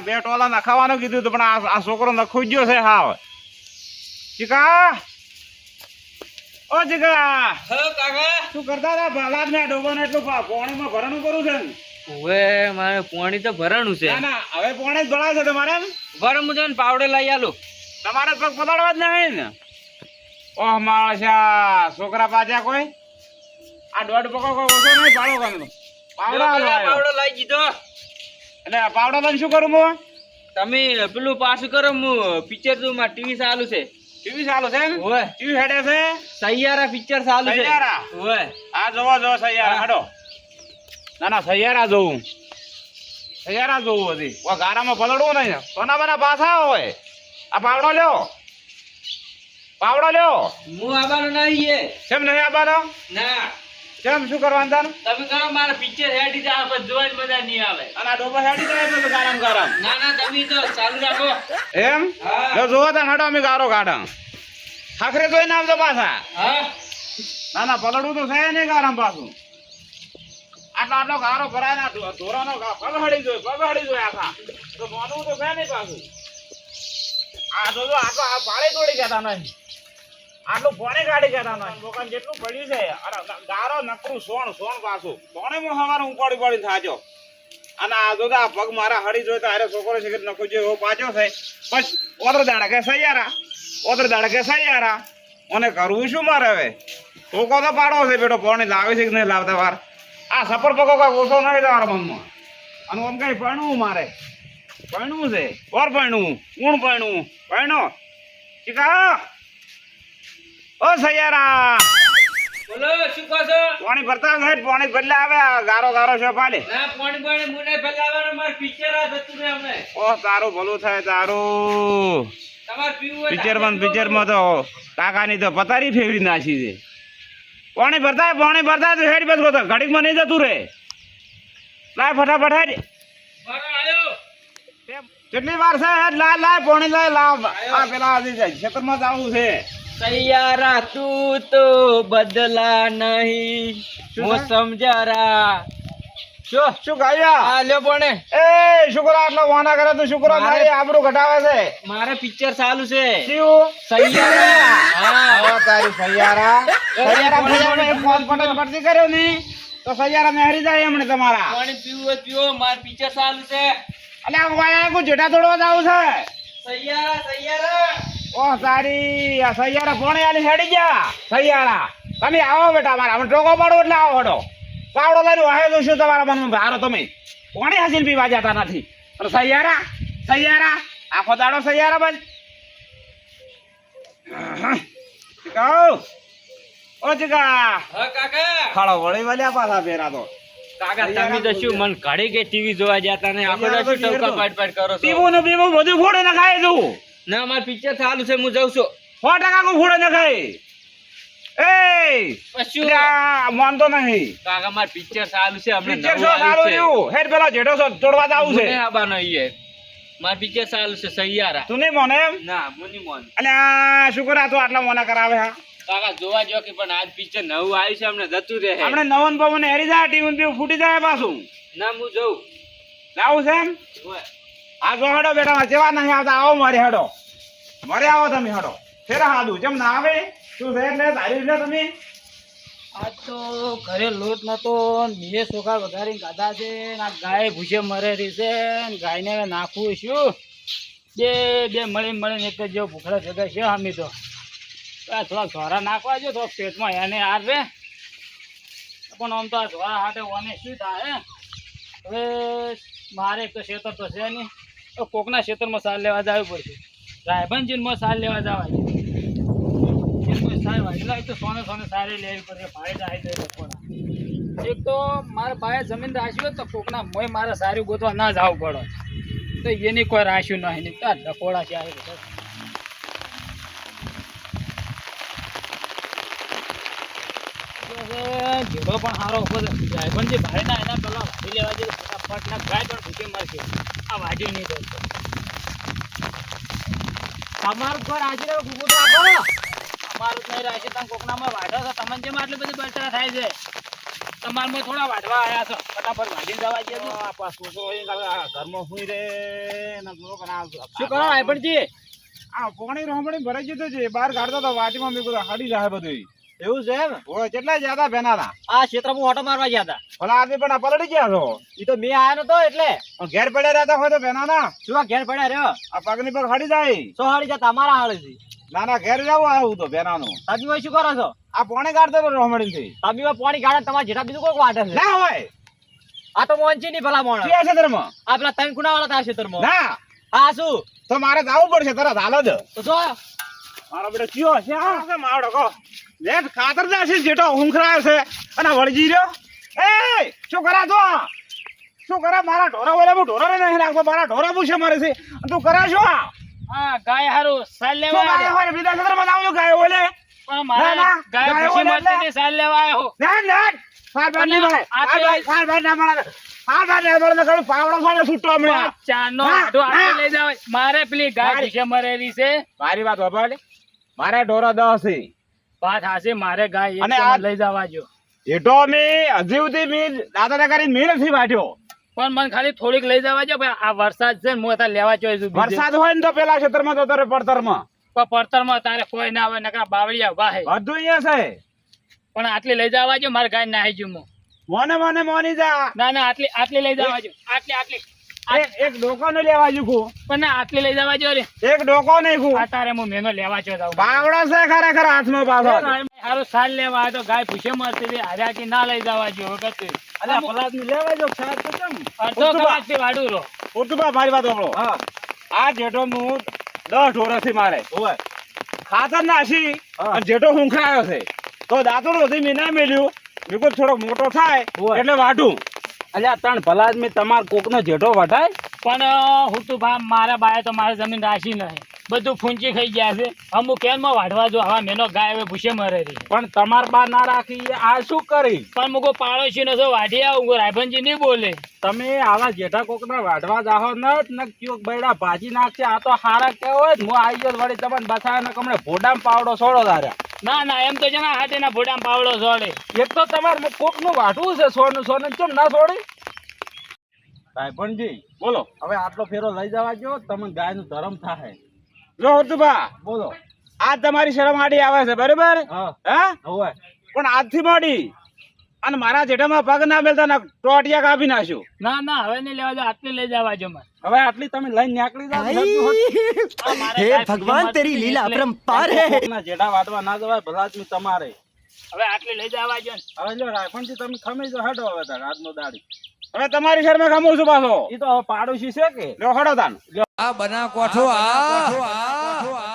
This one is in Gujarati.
બે ટોલા નખાવાનું કીધું હતું પણ આ છોકરો નખું ગયો છે હાવ. ચીકા? ઓ ચીકા! શું કરતા હતા? ભાલાદ ને ડોબાને એટલું પોણીમાં ભરણું કરું છે હવે મારે પોણી તો ભરણું છે. ના ના હવે પોણી જ ભરાય છે તમારે ભરમ છે ને પાવડે લઈ આલું. તમારે પગ પતાડવા જ નહીં ને? ઓહ મારા છોકરા પાછા કોઈ? આ દોઢ પકો કોઈ ઓછો નહીં પાડો કામ પાવડો પાવડો લઈ દીધો એટલે પાવડા બંધ શું કરું હું? તમે પેલું પાછું કરો હું પિક્ચર તું માં ટીવી ચાલુ છે. ટીવી ચાલુ છે ઓય. ટીવી હેડે છે? સૈયારા પિક્ચર ચાલુ છે. સૈયારા? ઓય. આ જોવો જોવો સૈયારા હાડો. ના ના સૈયારા જોવું સૈયારા જોવું હતી ઓ ગારામાં પલડવું નહીં. સોના બના પાછા હોય. આ પાવડો લ્યો. પાવડો લ્યો. હું આવવાનો નહીં છે કેમ નહીં આવવાનો ના. કેમ શું કરવાનું તાર તમે કરો મારા પિક્ચર હેડી જાય પછી જ મજા નહીં આવે. અને આ ડોબા હેડી જાય તો ગારામ ગારામ. ના ના તમે તો ચાલુ રાખો. એમ. જો જોવો તાર હાડો અમે ગારો કાઢા ખાખરે જોઈ નામ આવજો પાછા. હા. ના ના પલડું તો છે નહીં ગારામ પાછું. આટલો આટલો ગારો ભરાય ના ધોરાનો ગા- પગ હડી જોઈ પગ હળી જોય આખા. તો મોનું તો છે નહીં પાછું. આ તો જો આટલો આ પાળે તોડી જતા નહીં. આટલું કોને કાઢી જતા દુકાન જેટલું પડ્યું છે. અરે ગારો, નકરું, સોણ સોણ પાછું. સોણે હું હવારે ઉપાડી પડી થાજો? અને આ જો પગ મારા હળી જોઈ તો આરે છોકરો છે કે નખો જો પાછો છે. બસ, ઓત્ર દાડા કે સૈયારા? ઓત્ર દાડા કે સૈયારા? મને કરવું શું મારે હવે? ટોકો તો પાડો છે બેટો, પોણી લાવે છે કે નહીં લાવતા વાર? આ સફર પકો કઈ ઓછો નહીં તમારા મનમાં. અને આમ કઈ ભણવું મારે? ભણવું છે? ઓર પણવું ઊણ પણવું ભણો ચીકા! ઓ સયારા બોલો શું કહો છો? પાણી ભરતા સાહેબ પાણી ભરલા આવે ગારો ગારો છે પાલે ના પાણી પાણી મુને ફેલાવાનો માર પિક્ચર આ જતું રે અમને. ઓ તારું ભલું થાય તારું. તમારે પીવું પિક્ચરમાં પિક્ચરમાં તો કાકાની તો પતારી ફેવડી નાખી છે. પાણી ભરતા પાણી ભરતા તો હેડ બસ ગોતો ઘડીકમાં નહીં જતું રે લાય ફટાફટ હેડ. કેટલી વાર છે હેડ લાય લાય પાણી લાય લાવ. આ પેલા ખેતરમાં જવું છે. સૈયારા તું તો બદલા નહીં. હું સમજારા. શું? શું ગાયા આ લ્યો પણ એ શુક્ર આટલો વાના કરે તો શુક્ર મારી આબરૂ ઘટાવે છે. મારે પિક્ચર ચાલુ છે. શિવ સૈયારા. હા. તારી સૈયારા. સૈયારા એ ફોન પટેલ ભરતી કર્યો ને તો સૈયારા મેહરી જાય એમણે તમારા. પાણી પીવું પીવો માર પિક્ચર ચાલુ છે. અલ્યા વાયા કોઈ જેટા તોડવા જાવું છે. સૈયારા સૈયારા. ઓ સારી સૈયારા પોણે આલી હેડી ગયા સૈયારા. તમે આવો બેટા મારા અમે ટોકો પાડો એટલે આવો હડો. પાવડો લઈને વાહે તો તમારા મનમાં ભારો તમે. કોણે હાસીલ પીવા જતા નથી? અને સૈયારા સૈયારા આખો દાડો સૈયારા બસ કહો ઓ ચિકા. ખાડો વળી વળ્યા પાછા ફેરા તો. કાકા તમે તો શું મન ઘડી કે ટીવી જોવા જતા ને? પાટ પાટ કરો પીવું ને બધું ફોડે ને ખાય તું ના મારે પિક્ચર ચાલુ છે હું જઉં છું. સો ટકા કો ફૂડો ન ખાઈ. એ ત્યાં માનતો નહીં. કાકા માર પિક્ચર ચાલુ છે હમણાં પિક્ચર આવ્યું છે. રહ્યું હેડ પેલા જેઠો શો તોડવા જાવું છે. મને આબાનો ઈ માર પિક્ચર ચાલુ છે સૈયારા તું નહીં મોને એમ? ના મુની મોન. એટલે આ શું કરે તો આટલા મોના કરાવે હા? કાકા જોવા જો કે પણ આજ પિક્ચર નવું આવ્યું છે હમણાં જતું રહે. આપણે નવન પવન હેરી જાય ટીમ ફૂટી જાય પાછું. ના હું જઉં. લાવું છે એમ? ઓય. આ જો હેડો બેટા જેવા નહીં આવતા, આવો મારે હડો. મારે આવો તમે હડો. ફેરા હાદું જેમ ના આવે શું છે એટલે ધારી લે તમે. આજ તો ઘરે લોટ નતો બીજે સોખા વઘારીને ગાધા છે, ને આ ગાય ભૂસે મરે રહી છે, ને ગાયને હવે નાખવું શું? બે બે મળી મળીને એક જ જેવો ભૂખડા ભેગા છે, અમે તો. થોડાક ધોરા નાખવા જો, થોડાક પેટમાં એને હાર રે. પણ આમ તો આ ધોરા હાટે ઓને શું થાય હવે મારે એક તો શેતર તો છે નહીં. તો કોકના ખેતરમાં સાર લેવા જવું પડશે. રાયબંધજીમાં સાર લેવા જવા એમાં સાર તો સોને સોને સારી લેવી પડશે ભાડે જાય તો એ એક તો મારા પાસે જમીન રાખ્યું તો કોકના મોય મારે સારી ગોતવા ના જવું પડે. તો એની કોઈ રાખ્યું નહીં નહીં રખોડા છે આવી બધા ઘેડો પણ સારો છે. ડ્રાઈવર જે ભાડે ના એના પેલા વાડી લેવા જઈએ ફટાફટ ભાઈ પણ ભૂખી મરશે આ વાડી નહીં દોસ્તો તમારું ઘર આજે ભૂખું તો રાખો. અમારું જ નહીં રાખે. તમે કોકનામાં વાઢો છો. તમને જેમ આટલી બધી બળતરા થાય છે. તમારમાં થોડા વાઢવા આવ્યા છો. ફટાફટ વાઢી જવા દે આ પાછું તો ઘરમાં સુઈ રે. શું કરો રાયપણજી આ પોણી રોમણી ભરાઈ જતો છે બહાર કાઢતો તો વાટીમાં મેં કીધું હાડી જાય બધું એવું છે એમ? કેટલા જ્યાદા હતા આ ક્ષેત્રમાં ઓટો મારવા ગયા હતા ભલા આદમી પણ પલડી ગયા છો. એ તો મેં આયા નતો એટલે. ઘેર પડ્યા રહેતા હોય તો બેનાના. શું ઘેર પડ્યા રહ્યો? આ પગની પગ હાડી જાય. શું હાડી જાય તમારા હાડે છે. ના ના ઘેર જવું આવું તો બેનાનું. તમે ભાઈ શું કરો છો? આ પોણી કાઢતો તો રોમડી થી તમે પાણી ગાડા તમારા જેઠા બીજું કોઈ વાટે છે. ના હોય. આ તો મોંચી ની ભલા મોણ. ક્યાં છે ધર્મ? આ પેલા તન ખૂણા વાળા તા ક્ષેત્રમાં ના. હા શું? તો મારે જવું પડશે તરત હાલ જ. તો જો. મારો બેટો કયો છે આ માવડો કો લેટ ખાતર જાશે જેટો હુંખરાયો છે. અને વળજી રહ્યો. એ શું કરા તો શું કરા? મારા ઢોરા બોલે હું ઢોરા નહીં રાખતો મારા ઢોરા પૂછે મારે છે. તું કરા છો? આ ગાય હારું સાલ લેવા આવ્યા. બીજા ક્ષેત્રમાં આવજો ગાય બોલે પણ મારે ના, ના, ગાય ગાય ઓલે મળતી એટલે. સાલ લેવા આવ્યો ના ના સાર બાર નહીં મળે સાર બાર- ના મળે સાર બાર ના મળે પાવડો ખાને છૂટો હમણાં ચાનો આટો આટો લઈ જાવ. મારે પેલી ગાય મારી- મરેલી છે. મારી વાત વાપરે મારે ઢોરા દસ છે. વાત હાશે મારે ગાય અને આ- લઈ જવા જો મી હજી સુધી મી દાદા કરીને મી નથી વાટ્યો પણ મને ખાલી થોડીક લઈ જવા જો ભાઈ આ વરસાદ છે હું અત્યારે લેવા ઊભી વરસાદ હોય ને તો પેલા ક્ષેત્રમાં તો તારે પડતરમાં. પણ પડતરમાં તારે કોઈ ના આવે નકરા બાવળિયા ઊભા છે બધું અહીંયા છે. પણ આટલી લઈ જવા જો મારે ગાય નાહી જુ હું મોને મોને મોની જા. ના ના આટલી આટલી લઈ જવા જો આટલી આટલી. એક ડોકો નો લેવા જુખું પણ આટલી લઈ જવા જો રે. એક ડોકો નહીં આ તારે હું મેનો લેવા છો જાઉં. બાવડો છે ખરેખર હાથમાં પાછો. હારું સાલ લેવા તો ગાય પૂછે મરતી હતી હાર્યાથી ના લઈ જવા જો વખત અલ્યા પલાદ લેવા જો સાહેબ તો કેમ? અડધો કલાકથી વાડું રહો. ઉતુબા મારી વાત સાંભળો. હા. આ જેઠો હું દસ વર્ષથી મારે. હોય ખાતર નાસી જેઠો હુંખરાયો છે. તો દાંતણ નથી મેં ના મેલ્યું વિકુલ થોડો મોટો થાય એટલે વાઢું. અલ્યા ત્રણ ભલા આદમી તમાર કોકનો જેઠો વઢાય? પણ હું તો ભા મારા બાય તો મારે જમીન રાશી નહીં. બધું ફૂંચી ખાઈ ગયા છે. અમુક કેનમાં વાઢવા જો હવે મેનો ગાય હવે ભૂસે મરે રહી પણ તમાર બા ના રાખી આ શું કરી? પણ મુકો પાડોશી નો છો વાઢી આવું રાયભનજી નહીં બોલે. તમે આવા જેઠા કોકના વાઢવા જાહો ન ને ક્યોક બૈડા ભાજી નાખશે આ તો હારા કેવો હોય હું આવી ગયો વળી તમને બસાય ને કમણે ભોડામ પાવડો છોડો તારે. ના ના એમ તો જેના હાથે ના ભોડામ પાવડો છોડે એક તો તમારે કોકનું વાઢવું છે સોનું સોનું કેમ ના છોડી ભાઈપણજી બોલો. હવે આટલો ફેરો લઈ જવા જો તમને ગાયનું ધરમ થાય જો ઉતુબા બોલો. આ તમારી શરમ આડી આવે છે બરોબર? હા. હા? પણ આજથી મોડી. અને મારા જેઠામાં પગ ના મેલતા ના ટોટિયા કાપી નાખ્યું. ના ના હવે નહીં લેવા જાવ આટલી લઈ જવા જો હવે આટલી તમે લઈને નીકળી જાવ હે ભગવાન તેરી લીલા અપરંપાર હે! ના જેઠા વાટવા ના જવાય ભલાજમી તમારે. હવે આટલી લઈ જવા જો હવે લો રાફણજી તમે ખમે જો હડો હવે તાર આજનો દાડી. હવે તમારી શરમે ખમું છું પાછો. ઈ તો પાડોશી છે કે? લો હડો તાન. આ બના કોઠો આ.